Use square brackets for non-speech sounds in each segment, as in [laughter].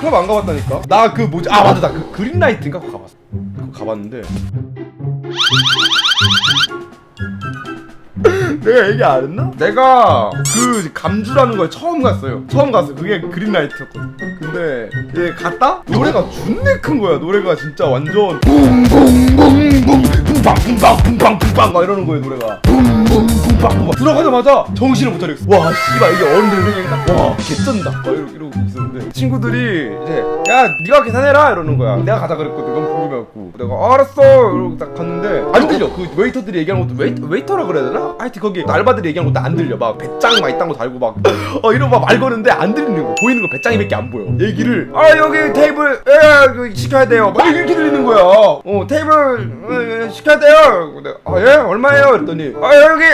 클럽 안 가봤다니까? 나 그 뭐지? 아 맞아. 나 그 그린라이트인가? 그거 가봤어. 그거 가봤는데 내가 얘기 안 했나? 내가 그 감주라는 걸 처음 갔어요. 처음 갔어. 그게 그린라이트였거든. 근데 이제 갔다? 노래가 존내 큰 거야. 노래가 진짜 완전 붕붕붕붕 붕방 붕방 붕방 붕방 막 이러는 거예요 노래가. 붕붕 붕방 붕방 들어가자마자 정신을 못 차리겠어. 와 씨발 이게 어른들 생각이다. 와 개쩐다. 막 이러고, 이러고 있었는데 친구들이 이제 야 네가 계산해라 이러는 거야. 내가 가자 그랬거든. 너무 궁금해갖고 내가 아, 알았어 이러고 딱 갔는데 안 들려. 그 웨이터들이 얘기하는 것도 웨이, 웨이터라 그래야 되나? 하여튼 거기 알바들이 얘기하는 것도 안 들려. 막 배짱 막 이딴 거 달고 막 어 이러고 막말 거는데 안 들리는 거. 보이는 거 배짱이밖에 안 보여. 얘기를 아 여기 테이블 에 그, 시켜야 돼요. 막 이렇게 들리는 거야. 어 테이블 어, 시켜야 돼요. 근데 아예 얼마예요? 그랬더니 아 여기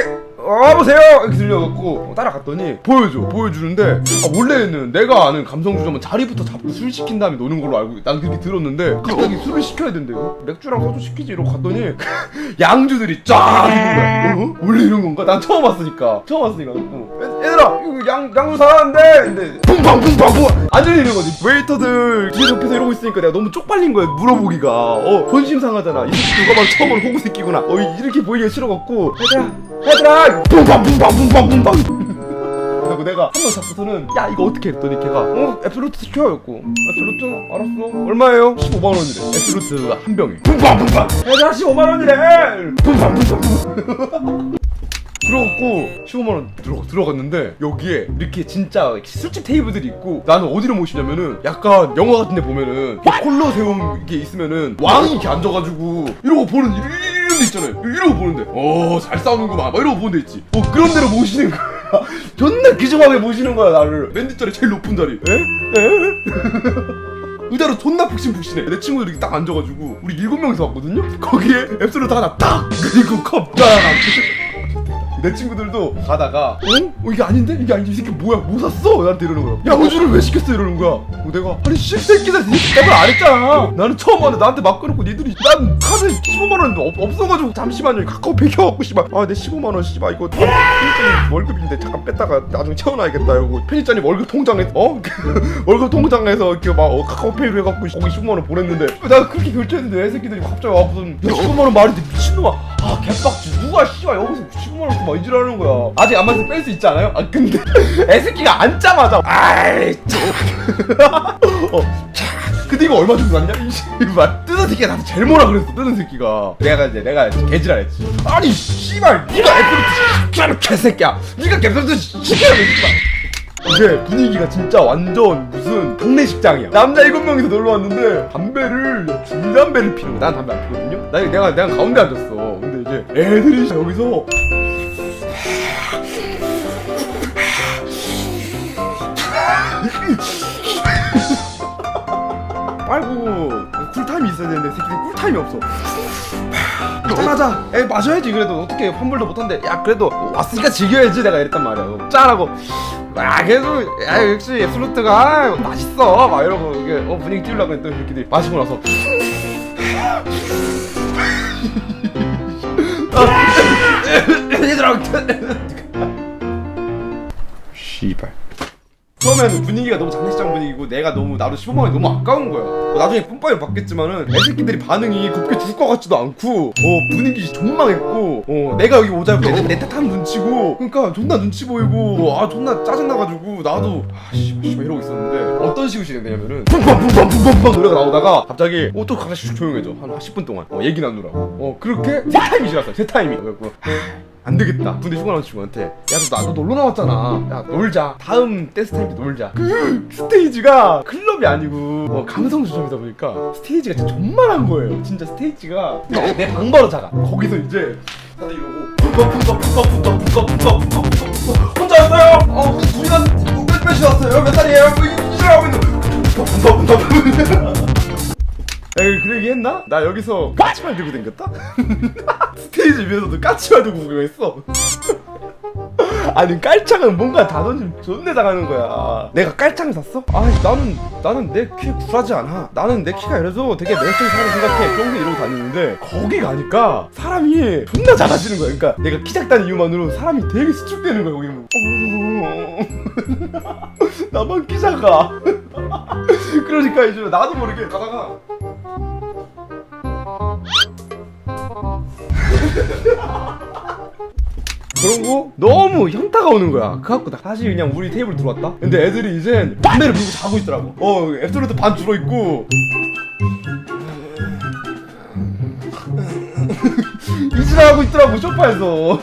와보세요! 이렇게 들려갖고 어, 따라갔더니 보여줘 보여주는데 아, 원래는 내가 아는 감성주점은 자리부터 잡고 술 시킨 다음에 노는 걸로 알고 난 그렇게 들었는데 갑자기 술을 시켜야 된대요. 맥주랑 소주 시키지 이러고 갔더니 [laughs] 양주들이 쫙 있는 거야. 어? 원래 이런 건가? 난 처음 왔으니까. 처음 왔으니까 어. 얘- 얘들아 이거 양, 양주 사왔는데? 근데 붕팡 붕팡 붕팡 안 들리는 거지. 웨이터들 뒤에 옆에서 이러고 있으니까 내가 너무 쪽팔린 거야 물어보기가. 어 본심 상하잖아. 이 새끼 누가 봐도 처음 보는 호구 새끼구나. 어 이렇게 보이기가 싫어갖고. 얘들아 얘들아 붕팡 붕팡 붕팡 붕팡 그리고 내가 한 번 잡고서는 야 이거 어떻게 했더니 걔가 어? 앱솔루트 시켜였고. 앱솔루트? 알았어. 얼마예요? 15만 원이래. 앱솔루트 한 병에. 붕팡 붕팡 얘들아 15만 원이래. 붕팡 붕팡 [laughs] 들어갔고 15만 원 들어 들어갔는데 여기에 이렇게 진짜 술집 테이블들이 있고 나는 어디로 모시냐면은 약간 영화 같은 데 보면은 이 콜로세움 이게 있으면은 왕이 이렇게 앉아가지고 이러고 보는 이런 이런 데 있잖아요. 이러고 보는데. 어잘 싸우는구만 막 이러고 보는 데 있지. 어 그런 데로 모시는 거야. [laughs] 존나 기정하게 모시는 거야 나를. 맨 뒷자리 제일 높은 자리. 에? 에? [laughs] 의자로 존나 푹신푹신해. 내 친구들이 이렇게 딱 앉아가지고 우리 일곱 명이서 왔거든요? 거기에 앱솔루트 하나 딱 그리고 컵딱 내 친구들도 가다가 어? 어 이게 아닌데? 이게 아닌데 이 새끼 뭐야 뭐 샀어? 나한테 이러는 거야 야 우주를 왜 시켰어? 이러는 거야 어, 내가 아니 씹새끼들 내가 안 했잖아 나는 처음 왔는데 나한테 막 끊고 니들이 난 카드 15만원 없, 없어가지고 잠시만요 카카오페이 켜갖고 씨발 아내 15만원 씨발 이거 편집자님 월급인데 잠깐 뺐다가 나중에 채워놔야겠다 이러고 편집자님 월급 통장에 어? [laughs] 월급 통장에서 이렇게 막 어, 카카오페이로 해갖고 거기 15만원 보냈는데 나 그렇게 결제했는데 애 새끼들이 갑자기 와 무슨 15만원 말인데 미친놈아 아 개빡치 누가 씨발 여기서 15만원 또 이지라는 거야 아직 안 맞아서 뺄수 있지 않아요? 아 근데 애새끼가 앉자마자 아이 참 어, 참. 근데 이거 얼마 주고 샀냐? 이 씨발 뜨는 새끼가 나한테 제일 뭐라 그랬어 뜨는 새끼가 내가 이제 내가 개지랄했지 아니 씨발 네가 애플루트 시켜라 개새끼야 애플루트 시켜라 씨발 이게 분위기가 진짜 완전 무슨 동네 식장이야. 남자 일곱 명이서 놀러 왔는데 담배를 줄담배를 피는 거야. 난 담배 안 피거든요. 나 내가 내가 가운데 앉았어. 근데 이제 애들이 여기서 빨고 쿨타임이 있어야 되는데 새끼들 쿨타임이 없어. 짜자. 에 마셔야지. 그래도 어떻게 환불도 못한데 야 그래도 왔으니까 즐겨야지. 내가 이랬단 말이야. 짜라고 아 그래도 야 역시 앱솔루트가 맛있어. 막 이러고 이게 어 분위기 띄우려고 했더니 새끼들이 마시고 나서 처음에는 분위기가 너무 장례식장 분위기고 내가 너무 나도 15만 원이 너무 아까운 거야. 어, 나중에 뿜빠이를 받겠지만은 애새끼들이 반응이 곱게 줄 것 같지도 않고 어 분위기 존망했고 어 내가 여기 오자고 내, 내 탓한 눈치고 그러니까 존나 눈치 보이고 아 존나 짜증나가지고 나도 아 씨발 씨발 이러고 있었는데 어떤 식으로 진행되냐면은 뿜빵뿜빵뿜빵 노래가 나오다가 갑자기 어 또 갑자기 조용해져. 한 10분 동안. 어 얘기 나누라고. 어 그렇게 세 타임이 지났어요. 세 타임이. 그래갖고 안 되겠다. 근데 휴가 나온 친구한테 야, 너, 나, 너 놀러 나왔잖아. 야, 놀자. 다음 댄스 타임 때 놀자. 그 스테이지가 클럽이 아니고 어, 감성 주점이다 보니까 스테이지가 진짜 존만한 거예요. 진짜 스테이지가 내 방 바로 작아. 거기서 이제 다들 이러고 푸꺼푸꺼푸꺼푸꺼푸꺼푸꺼푸꺼 혼자 왔어요? 어, 우리 둘이나 몇 몇이 왔어요? 몇 살이에요? 뭐 이- 이지랄 하고 있는 푸꺼푸꺼푸꺼 에이 그 얘기 했나? 나 여기서 까치발 들고 댕겼다? [laughs] 스테이지 위에서도 까치발 들고 구경했어. 아니 깔창은 뭔가 다 던지면 존내 당하는 거야. 내가 깔창을 샀어? 아니 나는 나는 내 키 굴하지 않아. 나는 내 키가 이래서 되게 매력적인 사람 생각해. 게 이러고 다니는데 거기 가니까 사람이 존나 작아지는 거야. 그러니까 내가 키 작다는 이유만으로 사람이 되게 수축되는 거야 거기 뭐. 어, 나만 키 작아. [laughs] 그러니까 이제 나도 모르게 가다가 그러고 너무 현타가 오는 거야. 그래갖고 나 사실 그냥 우리 테이블 들어왔다. 근데 애들이 이젠 담배를 피우고 자고 있더라고. 어 애플로도 반 줄어 있고. 이지랄하고 [laughs] 있더라고 소파에서